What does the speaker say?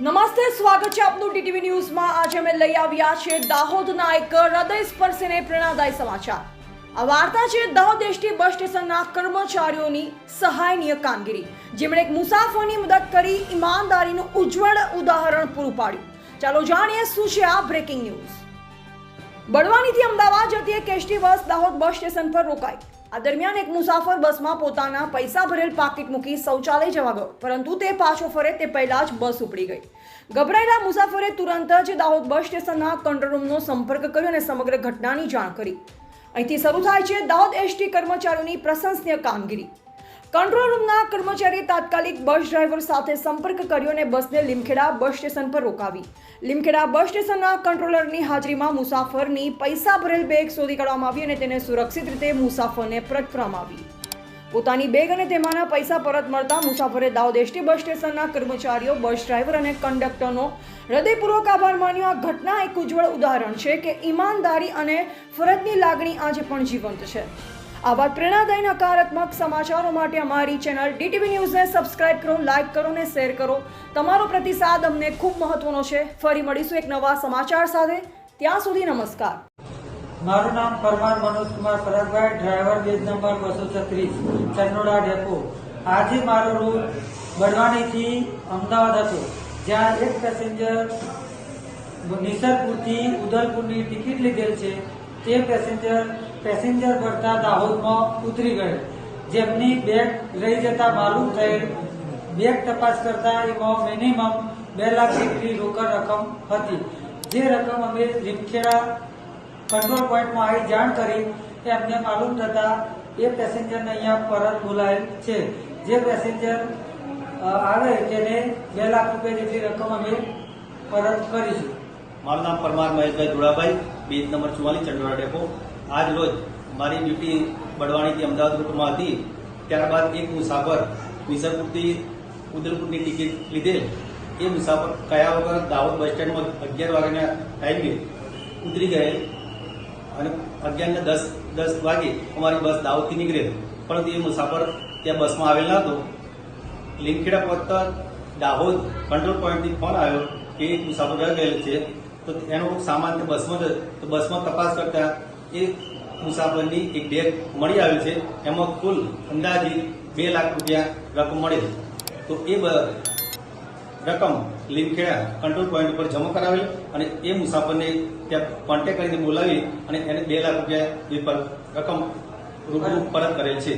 નમસ્તે, સ્વાગત છે આપનું ટીટીવી ન્યૂઝમાં. આજે અમે લઈ આવ્યા છે દાહોદના એક હૃદય સ્પર્શીને પ્રેરણાદાયી સમાચાર. આ વાર્તા છે દાહોદ એસટી બસ સ્ટેશનના કર્મચારીઓની સહાયનીય કામગીરી. જેમણે એક મુસાફરની મદદ કરી ઈમાનદારીનું ઉજ્જવળ ઉદાહરણ પૂરું પાડ્યું. ચાલો જાણીએ શું છે આ બ્રેકિંગ ન્યૂઝ બળવાનીથી અમદાવાદ જતી એક ST bus Dahod bus station પર રોકાઈ. આ દરમિયાન એક મુસાફર બસમાં પોતાના પૈસા ભરેલ પાકીટ મૂકી શૌચાલય જવા ગયો. પરંતુ તે પાછો ફરે તે પહેલાં જ બસ ઉપડી ગઈ. ગભરાયેલા મુસાફરે તુરંત જ દાહોદ બસ સ્ટેશનના કંટ્રોલ રૂમનો સંપર્ક કર્યો અને સમગ્ર ઘટનાની જાણ કરી. અહીંથી શરૂ થાય છે દાહોદ એસટી કર્મચારીઓની પ્રશંસનીય કામગીરી. કંટ્રોલ રૂમના કર્મચારીએ તાત્કાલિક બસ ડ્રાઈવર સાથે સંપર્ક કર્યો અને બસને લીમખેડા બસ સ્ટેશન પર રોકાવી. લીમખેડા બસ સ્ટેશનના કંટ્રોલરની હાજરીમાં મુસાફરની પૈસા ભરેલ બેગ શોધી કાઢવામાં આવી અને તેને સુરક્ષિત રીતે મુસાફરને પરત કરવામાં આવી. પોતાની બેગ અને તેમાંના પૈસા પરત મળતા મુસાફરે એસટી બસ સ્ટેશનના કર્મચારીઓ, બસ ડ્રાઈવર અને કંડક્ટરનો હૃદયપૂર્વક આભાર માન્યો. આ ઘટના એક ઉજ્જવળ ઉદાહરણ છે કે ઈમાનદારી અને ફરજની લાગણી આજે પણ જીવંત છે. આવા પ્રેરણાદાયી નકારાત્મક સમાચારો માટે અમારી ચેનલ ડીટીવી ન્યૂઝને સબસ્ક્રાઇબ કરો, લાઇક કરો અને શેર કરો. તમારો પ્રતિસાદ અમને ખૂબ મહત્વનો છે. ફરી મળીશું એક નવા સમાચાર સાથે. ત્યાં સુધી નમસ્કાર. મારું નામ Parmar Manojkumar Paragbhai driver badge number બસો છત્રીસ ચંદોડા ડેપો. આજે મારો રૂટ બડવાણીથી અમદાવાદ હતો. જ્યાં એક પેસેન્જર નિસરપુરથી ઉદલપુરની ટિકિટ લીધેલ છે. તે પેસેન્જર પેસેન્જર ભરતા દાહોદમાં ઉતરી ગયેલ જેમની બેગ રહી જતા માલુમ થયેલ બેગ તપાસ કરતા એમાં મિનિમમ બે લાખ જેટલી રોકડ રકમ હતી. જે રકમ અમે રીમખેડા કંટ્રોલ પોઈન્ટમાં આવી જાણ કરી કે અમને માલુમ થતા એ પેસેન્જરને અહીંયા પરત બોલાયેલ છે. જે પેસેન્જર આવે તેને બે લાખ રૂપિયા જેટલી રકમ અમે પરત કરીશું. મારું નામ પરમાર મહેશભાઈ ધોળાભાઈ, બેઝ નંબર ચુમ્માલીસ ચંડોળા ડેપો. આજ રોજ મારી ડ્યુટી બડવાણીથી અમદાવાદ રૂટમાં હતી. ત્યારબાદ એક મુસાફર વિસરપુરથી ઉદલપુરની ટિકિટ લીધેલ એ મુસાફર કયા વગર દાહોદ બસ સ્ટેન્ડમાં અગિયાર વાગ્યાના ટાઈમે ઉતરી ગયેલ અને અગિયારને દસ દસ વાગે અમારી બસ દાહોદથી નીકળેલ પરંતુ એ મુસાફર ત્યાં બસમાં આવેલ ન હતો. લીમખેડા પહોંચતા દાહોદ કંટ્રોલ પોઈન્ટથી ફોન આવ્યો કે એક મુસાફર ગયેલ છે. તો એનો સામાન બસમાં જ, તો બસમાં તપાસ કરતા એ મુસાફરની એક બેગ મળી આવી છે. એમાં કુલ અંદાજિત બે લાખ રૂપિયા રકમ મળે તો એ રકમ લીમખેડા કંટ્રોલ પોઈન્ટ ઉપર જમા કરાવેલ અને એ મુસાફરને ત્યાં કોન્ટેક્ટ કરીને બોલાવી અને એને બે લાખ રૂપિયા એ પર રકમ રૂબરૂ પરત કરેલ છે.